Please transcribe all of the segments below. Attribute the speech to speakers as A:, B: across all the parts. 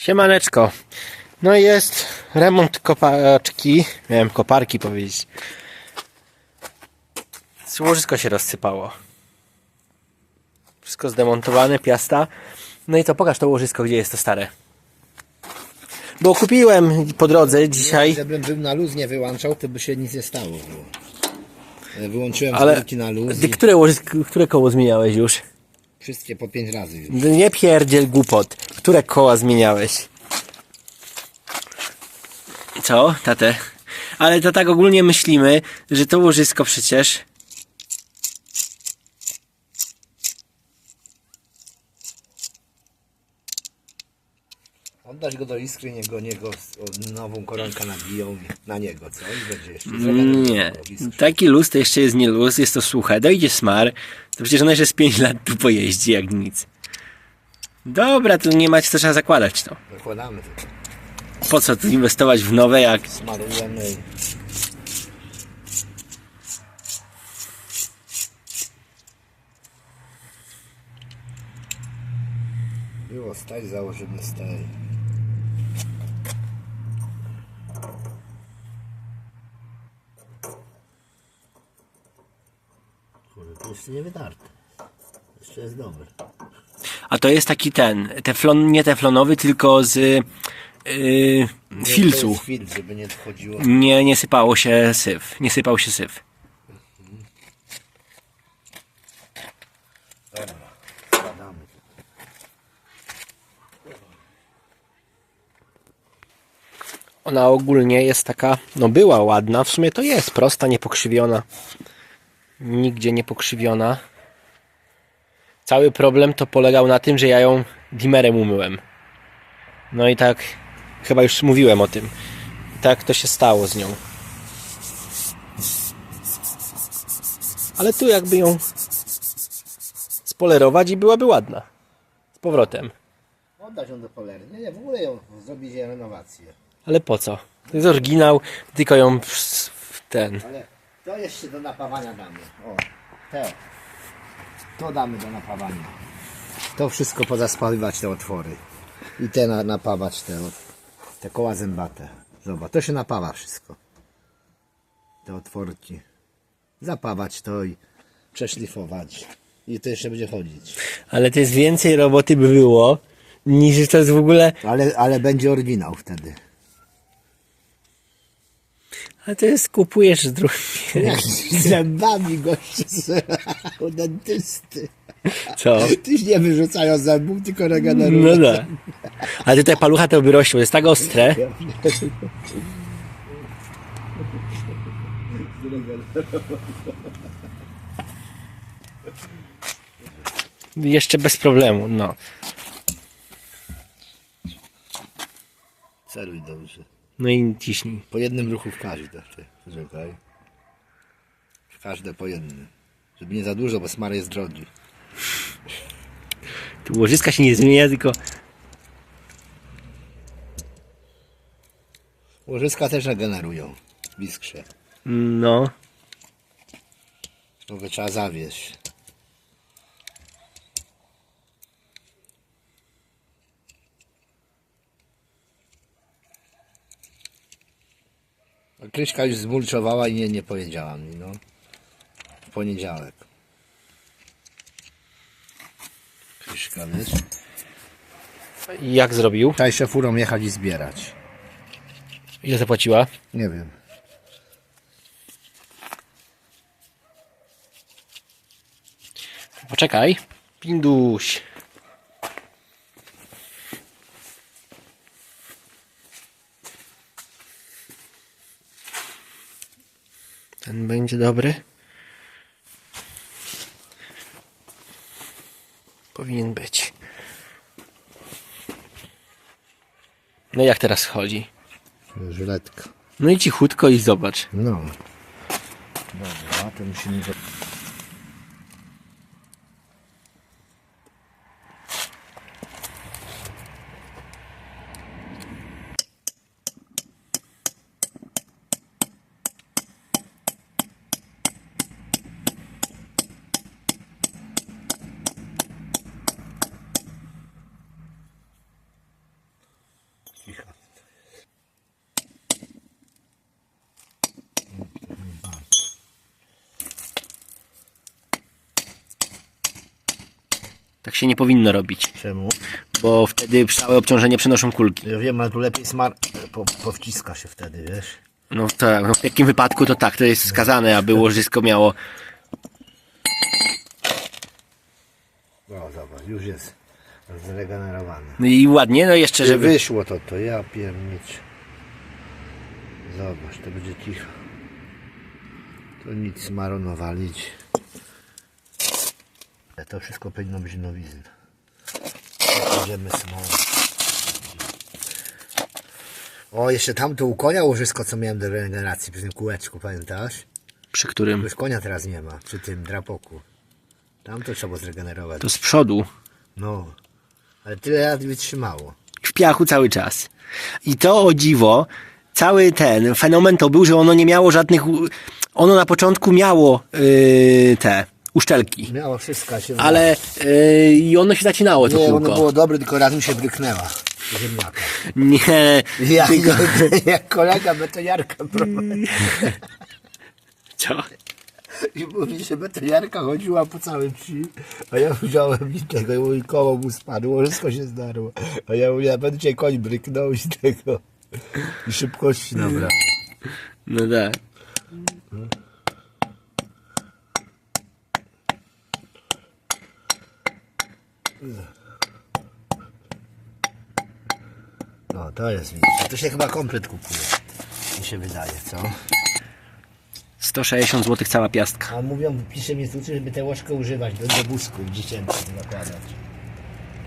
A: Siemaneczko. No jest remont kopaczki. Miałem koparki powiedzieć. Łożysko się rozsypało. Wszystko zdemontowane, piasta. No i to pokaż to łożysko, gdzie jest to stare. Bo kupiłem po drodze dzisiaj,
B: Żebym był na luz nie wyłączał, to by się nic nie stało. Wyłączyłem
A: ale
B: ale... na luz
A: ty
B: i
A: które, łożysko, które koło zmieniałeś już?
B: Wszystkie po pięć razy już.
A: Nie pierdziel głupot. Które koła zmieniałeś? Co, tatę? Ale to tak ogólnie myślimy, że to łożysko przecież...
B: Oddać go do iskry, niego, niego nową koronkę nabiją na niego, co? I będzie jeszcze.
A: Nie. Taki luz to jeszcze jest nie luz, jest to suche. Dojdzie smar, to przecież ona jeszcze z 5 lat tu pojeździ jak nic. Dobra, to nie macie co trzeba zakładać to.
B: Zakładamy to.
A: Po co tu inwestować w nowe jak...
B: Smarujemy. Było stać, założymy staj. Kurde, to jeszcze nie wydarte. Jeszcze jest dobre.
A: A to jest taki ten, teflon, nie teflonowy, tylko z yy,
B: Nie, To
A: filcu.
B: jest filtr, żeby nie.
A: Nie, nie sypało się syf. Nie sypał się syf. Ona ogólnie jest taka, no była ładna, w sumie to jest prosta, niepokrzywiona. Nigdzie nie pokrzywiona. Cały problem to polegał na tym, że ja ją dimerem umyłem. No i tak, chyba już mówiłem o tym. Tak to się stało z nią. Ale tu jakby ją spolerować i byłaby ładna. Z powrotem.
B: Oddać ją do polery. Nie, nie, w ogóle ją zrobić renowację.
A: Ale po co? To jest oryginał, tylko ją w w ten.
B: Ale to jeszcze do napawania damy. O, te. To damy do napawania. To wszystko pozaspawywać te otwory. I te na, napawać te, te koła zębate. Zobacz, to się napawa wszystko. Te otworki. Zapawać to i przeszlifować. I to jeszcze będzie chodzić.
A: Ale to jest więcej roboty by było, niż to jest w ogóle.
B: Ale, ale będzie oryginał wtedy.
A: A to jest kupujesz z drugiej.
B: Jak z zębami goście z u dentysty.
A: Co?
B: Tyś nie wyrzucają zębów, tylko regenerują.
A: No tak. Ale tutaj palucha to bo jest tak ostre. Jeszcze bez problemu, no.
B: Celuj dobrze.
A: No i ciśnij.
B: Po jednym ruchu w każde. Ty, poczekaj. W każde po jednym. Żeby nie za dużo, bo smar jest drogi.
A: Tu łożyska się nie zmienia, tylko
B: Łożyska też regenerują w iskrze.
A: no.
B: Tylko trzeba zawieść. Kryśka już zmulczowała i nie, nie powiedziała mi, no. W poniedziałek. Kryśka, wiesz?
A: I Jak zrobił?
B: Trzeba jeszcze furą jechać i zbierać.
A: Ile zapłaciła?
B: Nie wiem.
A: Poczekaj. Pinduś. Będzie dobry. Powinien być. No jak teraz chodzi?
B: Żyletka.
A: No i cichutko i zobacz.
B: No. Dobra, to musimy...
A: się nie powinno robić,
B: Czemu?
A: bo wtedy całe obciążenie przenoszą kulki.
B: Ja wiem, ale tu lepiej smar... Po, powciska się wtedy, wiesz?
A: No tak, no w takim wypadku to tak, to jest skazane, aby łożysko miało.
B: No zobacz, już jest zregenerowany.
A: No i ładnie, no jeszcze,
B: Żeby wyszło to, to ja piernić. Zobacz, to będzie cicho. To nic maronowalić. To wszystko powinno być nowizna. Będziemy smolą. O, jeszcze tamto u konia łożysko, co miałem do regeneracji przy tym kółeczku, pamiętasz?
A: Przy którym.
B: Już konia teraz nie ma, przy tym drapoku. Tam to trzeba zregenerować.
A: To z przodu.
B: No, ale tyle lat wytrzymało.
A: w piachu cały czas. I to o dziwo, cały ten fenomen to był, że ono nie miało żadnych. Ono na początku miało yy, te uszczelki,
B: Miało wszystko się
A: ale yy, i ono się zacinało to
B: Nie, ono
A: kółko.
B: było dobre, tylko raz mi się bryknęła. Ziemniaka.
A: Nie,
B: Ja,
A: tylko...
B: jak kolega betoniarka prowadzi.
A: Co?
B: I mówi, że betoniarka chodziła po całym wsi, a ja wziąłem i tego, i mój koło mu spadło, wszystko się zdarło. A ja mówię, ja będę cię koń bryknął i tego. I szybkości nabrał.
A: No tak.
B: No, to jest, widzisz. A to się chyba komplet kupuje. Mi się wydaje, co?
A: 160 zł cała piastka.
B: A mówią, pisze mi instrukcję, żeby tę łożkę używać do, do busków dziecięcych nakładać.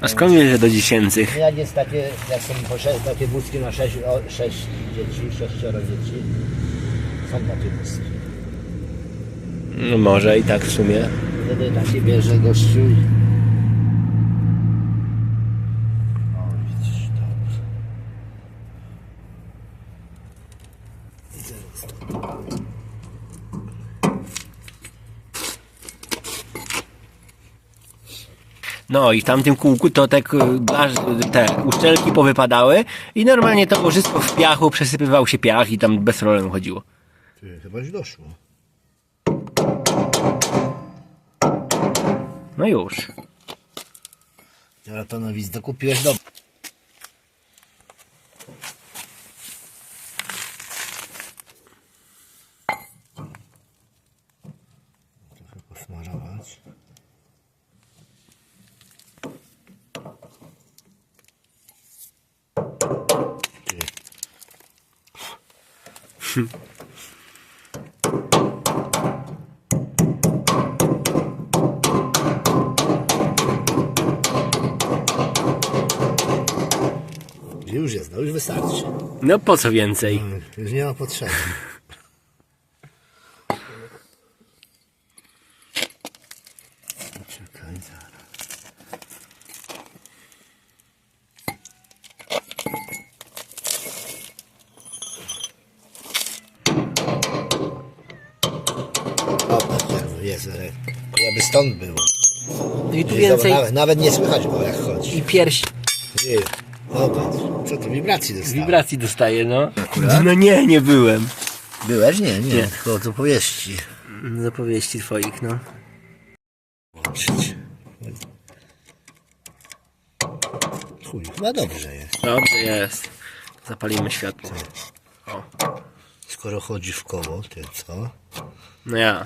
A: A skąd wiesz, że do dziesięcych?
B: Jak jest takie, jak są po sze, takie wózki na sześć, o, sześć dzieci, sześcioro dzieci, są takie wózki.
A: No może i tak w sumie.
B: Wtedy takie bierze gościu i... O, widzisz, dobrze. I teraz to.
A: No i w tamtym kółku to te, k- blaż- te uszczelki powypadały i normalnie to łożysko w piachu przesypywał się piach i tam bez problemu chodziło.
B: Ty, chyba już doszło.
A: No już.
B: Teraz to nowizdę kupiłeś do... Już jest, no już wystarczy.
A: No po co więcej?
B: Już nie ma potrzeby. Czekaj, zaraz. O, patrz, jest, ale jakby stąd było.
A: I tu więcej
B: Nawet, nawet nie słychać go jak chodzi.
A: i pierś
B: Ty, Zobacz, co to wibracji dostałem.
A: wibracji dostaje, no.
B: Akurat?
A: No nie, nie byłem.
B: Byłeś? Nie, nie,
A: Nie.
B: tylko od opowieści.
A: Z opowieści twoich, no.
B: Włączyć. Chuj, chyba dobrze jest.
A: Dobrze jest. Zapalimy światło. O,
B: Skoro chodzi w koło, ty co?
A: no ja.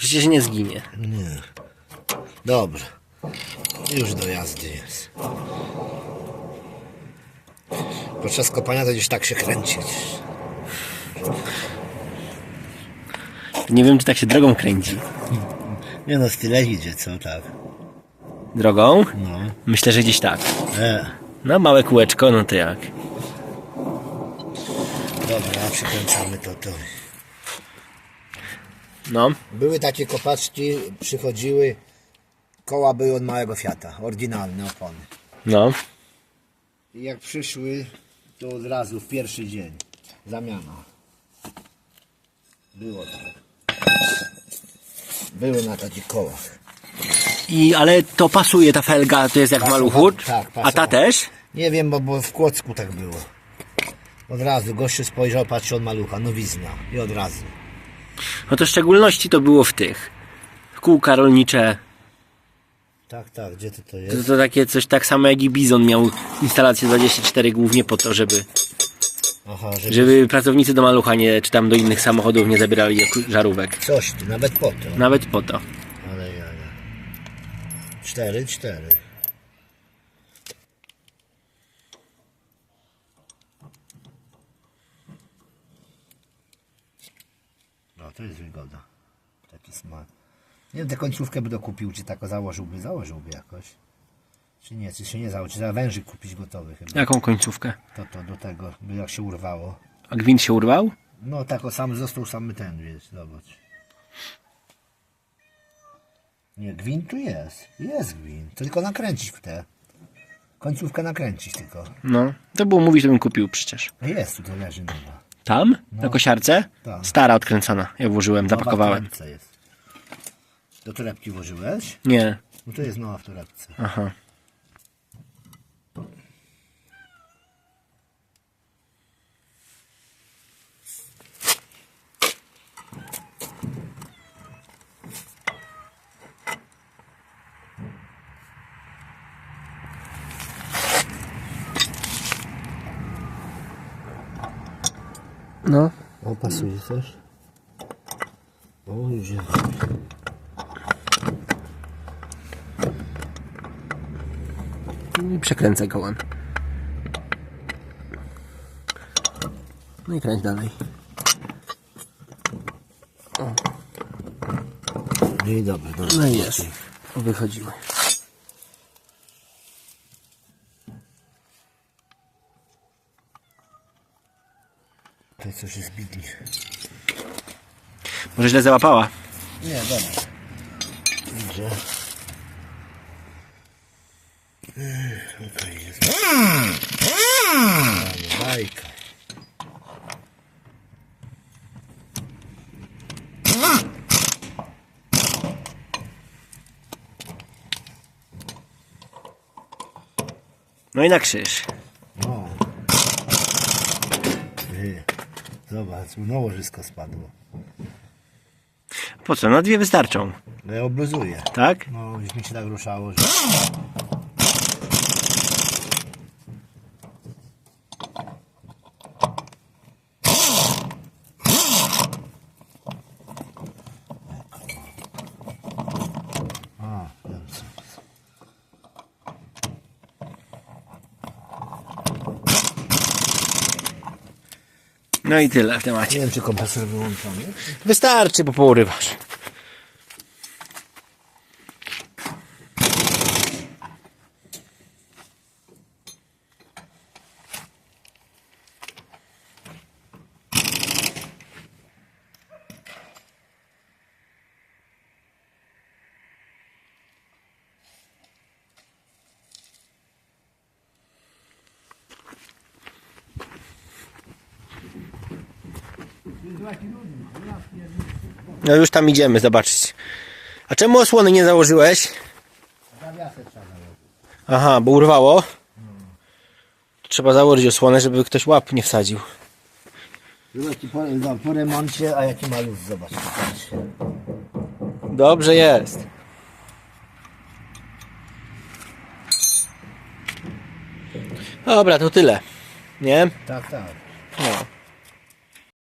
A: Przecież nie zginie.
B: Nie. Dobra. Już do jazdy jest. Podczas kopania to gdzieś tak się kręcić.
A: Nie wiem, czy tak się drogą kręci.
B: Nie no, tyle idzie, co tak.
A: Drogą?
B: No.
A: Myślę, że gdzieś tak.
B: E,
A: No, małe kółeczko, no to jak?
B: dobra, przykręcamy to, to.
A: No,
B: Były takie kopaczki, przychodziły, koła były od małego Fiata, oryginalne opony.
A: no.
B: I jak przyszły, to od razu w pierwszy dzień zamiana. Było tak. Były na takich kołach.
A: I, ale to pasuje ta felga, to jest jak
B: Pasowa-
A: maluchut?
B: tak,
A: A ta
B: pasowa-
A: też?
B: Nie wiem, bo, bo w Kłodzku tak było. Od razu gościu spojrzał, patrzył od malucha, nowizna i od razu.
A: No to w szczególności to było w tych kółka rolnicze.
B: Tak, tak, gdzie to, to jest?
A: To, to takie coś tak samo jak i Bizon miał instalację 24 głównie po to, żeby
B: Aha, żeby...
A: żeby... pracownicy do malucha nie, czy tam do innych samochodów nie zabierali żarówek.
B: Coś, nawet po to.
A: Nawet po to.
B: Ale ja. 4, 4. No, to jest wygoda. Taki smak. Nie wiem, tę końcówkę by dokupił, czy tak założyłby, założyłby jakoś. Czy nie, czy się nie założy, trzeba wężyk kupić gotowy chyba.
A: Jaką końcówkę?
B: To, to do tego, by jak się urwało.
A: A gwint się urwał?
B: No tak, o sam został sam ten, wiesz, zobacz. Nie, gwint tu jest. Jest gwint. To tylko nakręcić w tę. Końcówkę nakręcić tylko.
A: No. To było mówić, to bym kupił przecież.
B: Jest, tutaj leży nowa.
A: Tam? Na kosiarce?
B: Tak.
A: Stara odkręcona. Ja włożyłem,
B: Nowa
A: zapakowałem.
B: w jest. Do torebki włożyłeś?
A: Nie.
B: No to jest nowa w torebce.
A: Aha. No.
B: O, pasuje też. O, już jest.
A: I przekręcę kołem. No i kręć dalej.
B: No i dobra, dobra.
A: No i jest. Wychodziły.
B: Tutaj coś jest.
A: Może źle załapała.
B: Nie, dobra. Idzie. Okej, jest. Ale Bajka.
A: No i na krzyż.
B: No. Ty. Zobacz, mu nołożysko spadło.
A: Po co? No dwie wystarczą.
B: No ja obluzuję.
A: Tak?
B: No, już mi się tak ruszało, że... A, wiem co.
A: No i tyle w temacie.
B: Nie wiem, czy kompresor wyłączony.
A: Wystarczy, bo pourywasz. No już tam idziemy zobaczyć. A czemu osłony nie założyłeś?
B: Zawiasę trzeba założyć.
A: Aha, bo urwało. Trzeba założyć osłonę, żeby ktoś łap nie wsadził.
B: Zobacz, po, no, po remoncie, a jaki ma luz, zobacz. Patrz.
A: Dobrze jest. Dobra, to tyle. Nie?
B: Tak, tak.
A: No.